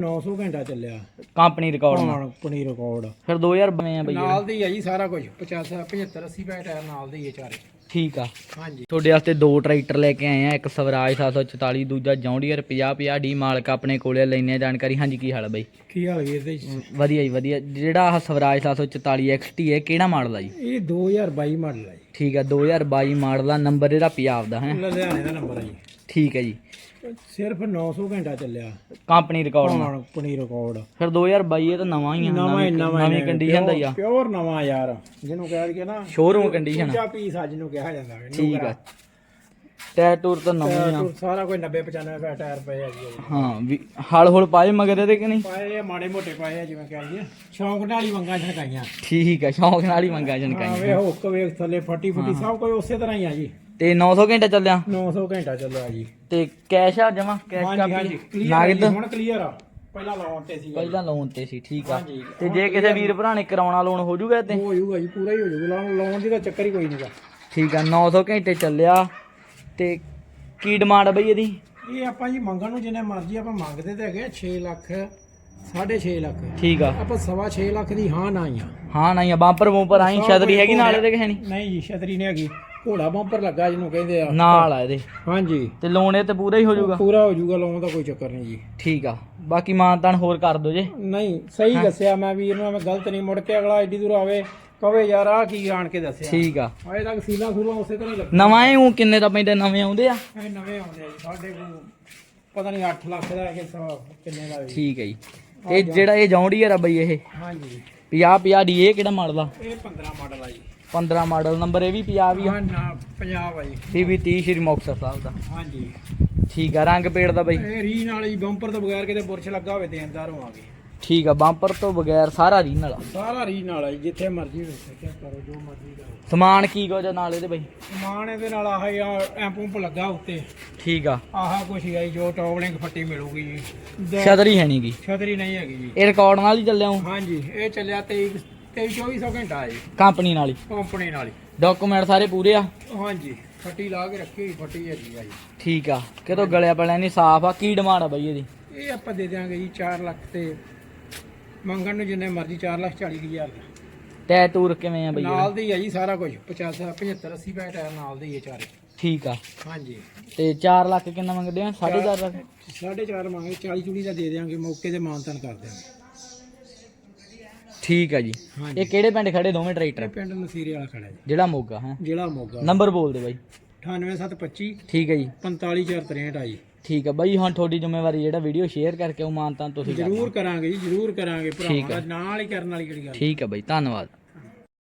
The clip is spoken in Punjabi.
900 ਘੰਟਾ ਚੱਲਿਆ। ਕੰਪਨੀ ਰਿਕਾਰਡ ਨਾਲ। ਪਣੀ ਰਿਕਾਰਡ ਫਿਰ 2000 ਬਣੇ ਆ ਬਈ। ਨਾਲ ਦੀ ਹੈ ਜੀ ਸਾਰਾ ਕੁਝ 50 75 80 ਪੈ ਟਾਇਰ ਨਾਲ ਦੇ ਹੀ ਹੈ ਚਾਰੇ। ਠੀਕ ਆ। ਹਾਂਜੀ। ਤੁਹਾਡੇ ਵਾਸਤੇ ਦੋ ਟਰੈਕਟਰ ਲੈ ਕੇ ਆਏ ਆ ਇੱਕ ਸਵਰਾਜ 744 ਦੂਜਾ ਜੌਂਡੀਅਰ 50 50 ਡੀ ਮਾਲਕ ਆਪਣੇ ਕੋਲੇ ਲੈਣੇ ਆ ਜਾਣਕਾਰੀ। ਹਾਂਜੀ ਕੀ ਹਾਲ ਆ ਬਈ? ਕੀ ਹਾਲ ਵੀਰ ਦੇ ਵਧੀਆ ਜੀ ਵਧੀਆ। ਜਿਹੜਾ ਆਹ ਸਵਰਾਜ 744 XT ਹੈ ਕਿਹੜਾ ਮਾਡਲ ਆ ਜੀ? ਇਹ 2022 ਮਾਡਲ ਹੈ ਠੀਕ ਆ 2022 ਮਾਡਲ ਆ ਨੰਬਰ ਇਹਦਾ ਪੰਜਾਬ ਦਾ ਹੈ। ਜੀ ਲੁਧਿਆਣੇ ਦਾ ਨੰਬਰ ਹੈ ਜੀ। ਠੀਕ ਹੈ ਜੀ। ਸਿਰਫ 900 ਘੰਟਾ ਚੱਲਿਆ। ਕੰਪਨੀ ਰਿਕਾਰਡ ਨਾਲ। ਪਣੀ ਰਿਕਾਰਡ ਫਿਰ 2022 ਇਹ ਤਾਂ ਨਵਾਂ ਹੀ ਆ ਨਵਾਂ ਹੀ ਨਵਾਂ ਨਵੀਂ ਕੰਡੀਸ਼ਨ ਦਾ ਹੀ ਆ। ਪਿਓਰ ਨਵਾਂ ਯਾਰ। ਜਿਹਨੂੰ ਕਹਿ ਕੇ ਨਾ ਸ਼ੋਰੂਮ ਕੰਡੀਸ਼ਨ ਦੂਜਾ ਪੀਸ ਅੱਜ ਨੂੰ ਕਿਹਾ ਜਾਂਦਾ ਹੈ ਠੀਕ ਆ। ਟਾਇਰ ਟੂਰ ਤਾਂ ਨਵੇਂ ਆ। ਸਾਰਾ ਕੋਈ 90 95 ਪੈ ਟਾਇਰ ਪਏ ਆ ਜੀ। ਹਾਂ ਵੀ ਹਲ ਹੁਲ ਪਾਏ ਮਗਰ ਇਹਦੇ ਕਿ ਨਹੀਂ? ਪਾਏ ਆ ਮਾੜੇ ਮੋਟੇ ਪਾਏ ਆ ਜਿਵੇਂ ਕਹਿ ਲਈਏ ਸ਼ੌਂਕ ਨਾਲ ਹੀ ਵੰਗਾ ਝਣਕਾਈਆਂ। ਠੀਕ ਆ ਸ਼ੌਂਕ ਨਾਲ ਹੀ ਮੰਗਾ ਹਾਂ ਜਨਕਾਈ ਵੇ ਹੁੱਕ ਵੇਖ ਥੱਲੇ ਫੱਟੀ ਫੁੱਟੀ ਸਭ ਕੁਝ ਉਸੇ ਤਰ੍ਹਾਂ ਹੀ ਆ ਜੀ। ਤੇ 900 ਘੰਟਾ ਚੱਲਿਆ? 900 ਘੰਟਾ ਚੱਲਿਆ ਜੀ। ਤੇ ਕੈਸ਼ ਆ ਜਮਾ? ਕੈਸ਼ ਹਾਂਜੀ ਹਾਂਜੀ ਕਾਪੀ ਕਿੱਦਾਂ? ਹੁਣ ਕਲੀਅਰ ਆ। ਪਹਿਲਾਂ ਲਾਉਣ ਤੇ ਸੀ ਪਹਿਲਾਂ ਲੋਨ ਤੇ ਸੀ ਠੀਕ ਆ। ਹਾਂਜੀ। ਤੇ ਜੇ ਕਿਸੇ ਵੀਰ ਭਰਾ ਨੇ ਕਰਾਉਣਾ ਲੋਨ ਹੋ ਜਾਊਗਾ ਤੇ ਹੋ ਜਾਊਗਾ ਜੀ ਪੂਰਾ ਹੀ ਹੋ ਜਾਊਗਾ। ਲਾਉਣ ਲਾਉਣ ਦੀ ਤਾਂ ਚੱਕਰ ਹੀ ਕੋਈ ਨਹੀਂਗਾ ਠੀਕ ਆ 900 ਘੰਟੇ ਚੱਲਿਆ। ਤੇ ਕੀ ਡਿਮਾਂਡ ਆ ਬਈ ਇਹਦੀ? ਇਹ ਆਪਾਂ ਜੀ ਮੰਗਣ ਨੂੰ ਜਿੰਨੇ ਮਰਜ਼ੀ ਆਪਾਂ ਮੰਗਦੇ ਤੇ ਹੈਗੇ 6 ਲੱਖ 6.5 ਲੱਖ। ਠੀਕ ਆ। ਆਪਾਂ ਸਵਾ 6 ਲੱਖ ਦੀ ਹਾਂ ਨਾ ਹੀ ਆ ਹਾਂ ਨਹੀਂ ਆ ਬੰਪਰ ਬੂੰਪਰ ਆਈ ਛਤਰੀ ਹੈਗੀ ਨਾਲ ਇਹਦੇ ਕਿ ਹੈ ਨਹੀਂ ਨਹੀਂ ਜੀ ਛਤਰੀ ਨਹੀਂ ਹੈਗੀ। ਘੋੜਾ ਬੰਪਰ ਲੱਗਾ ਜਿਹਨੂੰ ਕਹਿੰਦੇ ਆ। ਨਾਲ ਆ ਇਹਦੇ। ਹਾਂਜੀ। ਤੇ ਲੋਨ ਇਹ ਤੇ ਪੂਰਾ ਹੀ ਹੋ ਜਾਊਗਾ? ਪੂਰਾ ਹੋ ਜਾਊਗਾ ਲਾਉਣ ਦਾ ਕੋਈ ਚੱਕਰ ਨਹੀਂ ਜੀ। ਠੀਕ ਆ। ਬਾਕੀ ਮਾਨਤਾਨ ਹੋਰ ਕਰ ਦੋ ਜੇ। ਨਹੀਂ ਸਹੀ ਦੱਸਿਆ ਮੈਂ ਵੀਰ ਨੂੰ ਮੈਂ ਗਲਤ ਨਹੀਂ ਮੁੜ ਕੇ ਅਗਲਾ ਐਡੀ ਦੂਰ ਆਵੇ ਕਵੇ ਯਾਰ ਆ ਕੀ ਆਣ ਕੇ ਦੱਸਿਆ। ਠੀਕ ਆ। ਅਜੇ ਤੱਕ ਸੀਲਾ ਸੂਲਾ ਉਸੇ ਤਰ੍ਹਾਂ ਹੀ ਲੱਗਾ ਨਵਾਂ ਇਹ ਊਂ ਕਿੰਨੇ ਦਾ ਪੈਂਦਾ ਨਵੇਂ ਆਉਂਦੇ ਆ? ਇਹ ਨਵੇਂ ਆਉਂਦੇ ਆ ਜੀ ਸਾਡੇ ਕੋਲ ਪਤਾ ਨਹੀਂ 8 ਲੱਖ ਦਾ ਹੈ ਕਿ ਕਿੰਨੇ ਦਾ ਠੀਕ ਹੈ ਜੀ। ਤੇ ਜਿਹੜਾ ਇਹ ਜੌਂਡੀਅਰ ਆ ਬਈ ਇਹ? ਹਾਂਜੀ। 50 50 ਡੀ ਇਹ ਕਿਹੜਾ ਮਾਡਲ ਆ? ਇਹ 15 ਮਾਡਲ ਆ ਜੀ। 15 ਮਾਡਲ ਨੰਬਰ ਇਹ ਵੀ 50 ਵੀ ਆ? ਹਾਂ ਨਾ ਪੰਜਾਬ ਆ ਜੀ। ਪੀਵੀ 30 ਸ਼੍ਰੀ ਮੁਕਤਸਰ ਸਾਹਿਬ ਦਾ। ਹਾਂਜੀ। ਠੀਕ ਆ ਰੰਗ ਪੇੜ ਦਾ ਬਈ? ਇਹ ਰੀ ਨਾਲ ਜੀ ਬੰਪਰ ਤੋਂ ਬਗੈਰ ਕਿਤੇ ਬੁਰਸ਼ ਲੱਗਾ ਹੋਵੇ ਦੇਣਦਾਰ ਹੋਵਾਂਗੇ ਠੀਕ ਆ ਬੰਪਰ ਤੋਂ ਬਗੈਰ ਸਾਰਾ ਰੀਨਲ ਆ ਸਾਰਾ ਰੀ ਨਾਲ ਆ ਜੀ ਜਿੱਥੇ ਮਰਜ਼ੀ ਵੇਖ ਸਕਿਆ ਕਰੋ ਜੋ ਮਰਜ਼ੀ ਕਰੋ। ਸਮਾਨ ਕੀ ਕੁਝ ਨਾਲ ਇਹਦੇ ਬਈ? ਸਮਾਨ ਇਹਦੇ ਨਾਲ ਆਹ ਹੀ ਆ ਐਂ ਪੰਪ ਲੱਗਾ ਉੱਤੇ। ਠੀਕ ਆ। ਆਹ ਕੁਛ ਹੀ ਆ ਜੀ ਜੋ ਫੱਟੀ ਮਿਲੂਗੀ ਜੀ। ਛਤਰੀ ਹੈ ਨਹੀਂਗੀ ਛਤਰੀ ਨਹੀਂ ਹੈਗੀ ਜੀ। ਇਹ ਰਿਕਾਰਡ ਨਾਲ ਹੀ ਚੱਲਿਆ ਹੂੰ ਹਾਂਜੀ ਇਹ ਚੱਲਿਆ 23 23 2400 ਘੰਟਾ ਜੀ। ਕੰਪਨੀ ਨਾਲ ਹੀ? ਕੰਪਨੀ ਨਾਲ ਹੀ। ਡਾਕੂਮੈਂਟ ਸਾਰੇ ਪੂਰੇ ਆ? ਹਾਂਜੀ ਫੱਟੀ ਲਾ ਕੇ ਰੱਖੀ ਹੋਈ ਫੱਟੀ ਹੈਗੀ ਆ ਜੀ। ਠੀਕ ਆ। ਕਿਤੋਂ ਗਲਿਆ ਪਲਿਆ ਨਹੀਂ ਸਾਫ਼ ਆ? ਕੀ ਡਿਮਾਂਡ ਆ ਬਈ ਇਹਦੀ? ਇਹ ਆਪਾਂ ਦੇ ਦਿਆਂਗੇ ਜੀ 4 ਲੱਖ ਤੇ। ਮੰਗਣ ਨੂੰ ਜਿੰਨੇ ਮਰਜ਼ੀ 4 ਲੱਖ 40 ਹਜ਼ਾਰ ਦਾ। ਟੈ ਟੂਰ ਕਿਵੇਂ ਆ ਬਈ ਇਹਦਾ? ਨਾਲ ਦੀ ਹੈ ਜੀ ਸਾਰਾ ਕੁਝ 50 75 80 ਪੈ ਟਾਇਰ ਨਾਲ ਦੇ ਹੀ ਹੈ ਚਾਰੇ। ਠੀਕ ਆ। ਹਾਂਜੀ। ਤੇ 4 ਲੱਖ ਕਿੰਨਾ ਮੰਗਦੇ ਆ? 4.5 ਲੱਖ? ਸਾਢੇ ਚਾਰ ਮੰਗੇ 40 ਚੂੜੀ ਦਾ ਦੇ ਦਿਆਂਗੇ ਮੌਕੇ ਤੇ ਮਾਨਤਨ ਕਰ ਦਿਆਂਗੇ। ਠੀਕ ਆ ਜੀ। ਇਹ ਕਿਹੜੇ ਪਿੰਡ ਖੜੇ? ਦੋਵੇਂ ਟਰੈਕਟਰ? ਪਿੰਡ ਨਸੀਰੇ ਵਾਲਾ ਖੜਾ ਜੀ। ਜਿਹੜਾ ਮੋਗਾ ਹੈ। ਜ਼ਿਲ੍ਹਾ ਮੋਗਾ। ਨੰਬਰ ਬੋਲ ਦੇ ਬਾਈ। 98725 ਠੀਕ ਹੈ ਜੀ। 45463 ਆ ਜੀ ਠੀਕ ਆ ਬਾਈ ਹੁਣ ਤੁਹਾਡੀ ਜ਼ਿੰਮੇਵਾਰੀ ਜਿਹੜਾ ਵੀਡੀਓ ਸ਼ੇਅਰ ਕਰਕੇ ਉਹ ਮਾਨਤਾਂ ਤੁਸੀਂ। ਜ਼ਰੂਰ ਕਰਾਂਗੇ ਜੀ ਜ਼ਰੂਰ ਕਰਾਂਗੇ ਭਰਾਵਾਂ ਨਾਲ ਹੀ ਕਰਨ ਵਾਲੀ ਕਿਹੜੀ ਗੱਲ ਠੀਕ ਆ ਬਾਈ ਧੰਨਵਾਦ।